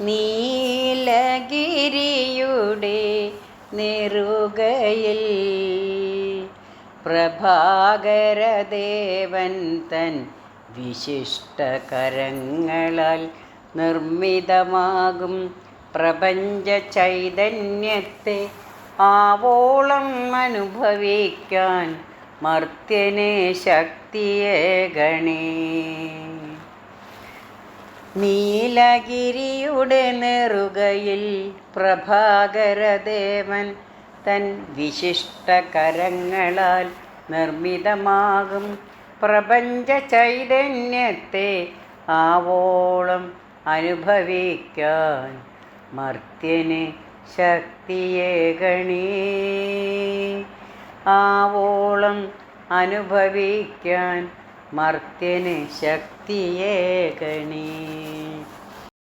നീലഗിരിയുടെ നെറുകയിൽ പ്രഭാകരദേവൻ തൻ വിശിഷ്ട കരങ്ങളാൽ നിർമ്മിതമാകും. പ്രപഞ്ച ചൈതന്യത്തെ ആവോളം അനുഭവിക്കാൻ മർത്യനെ ശക്തിയെ ഗണേ. നീലഗിരിയുടെ നെറുകയിൽ പ്രഭാകരദേവൻ തൻ വിശിഷ്ട കരങ്ങളാൽ നിർമ്മിതമാകും. പ്രപഞ്ച ചൈതന്യത്തെ ആവോളം അനുഭവിക്കാൻ മർത്യന് ശക്തിയെ ആവോളം അനുഭവിക്കാൻ മർത്യന് ശക്തിയെ ഗണേ.